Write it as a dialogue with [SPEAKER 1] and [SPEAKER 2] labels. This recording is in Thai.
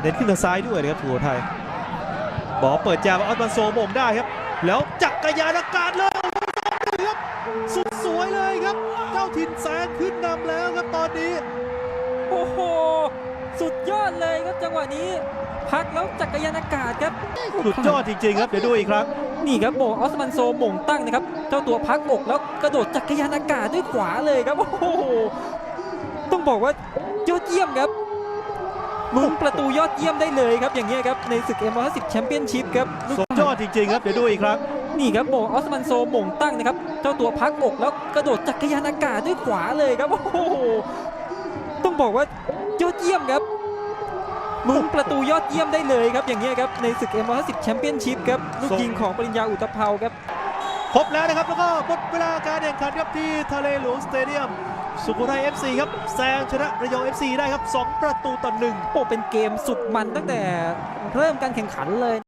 [SPEAKER 1] เน้นขึ้นทางซ้ายด้วยนะครับสุโขทัยบอลเปิดยาวออสมันโซมงได้ครับ แล้วจักรยานอากาศเลยโอ้โหครับสุดสวยเลยครับ เจ้าถิ่นแซงขึ้นนำแล้วครับตอนนี้
[SPEAKER 2] โอ้โห สุดยอดเลยครับจังหวะนี้ พักแล้วจักรยานอากาศครับ
[SPEAKER 1] สุดยอดจริงๆครับ เดี๋ยวดูอีกครั้ง
[SPEAKER 2] นี่ครับโมงออสมันโซหม่งตั้งนะครับ เจ้าตัวพักอกแล้วกระโดดจักรยานอากาศด้วยขวาเลยครับ โอ้โห ต้องบอกว่ายอดเยี่ยมครับ ลุ้นประตูยอดเยี่ยมได้เลยครับอย่างเงี้ยครับในศึก M150 แชมเปี้ยนชิพครับลูก
[SPEAKER 1] สุดยอดจริงๆครับเดี๋ยวดูอีกครั้ง
[SPEAKER 2] นี่ครับโมงออสมันโซหม่งตั้งนะครับเจ้าตัวพักอกแล้วกระโดดจักรยานอากาศด้วยขวาเลยครับโอ้โหต้องบอกว่ายอดเยี่ยมครับลุ้นประตูยอดเยี่ยมได้เลยครับอย่างเงี้ยครับในศึก M150 แชมเปี้ยนชิพครับลูกยิงของปริญญาอุตภเปาครับ
[SPEAKER 1] ครบแล้วนะครับแล้วก็หมดเวลาการแข่งขันครับที่ทะเลหลวงสเตเดียม สุโขทัย FC ครับแซงชนะระยอง FC ได้ครับ 2 ประตูต่อหนึ่ง
[SPEAKER 2] โอ้เป็นเกมสุดมันตั้งแต่เริ่มการแข่งขันเลย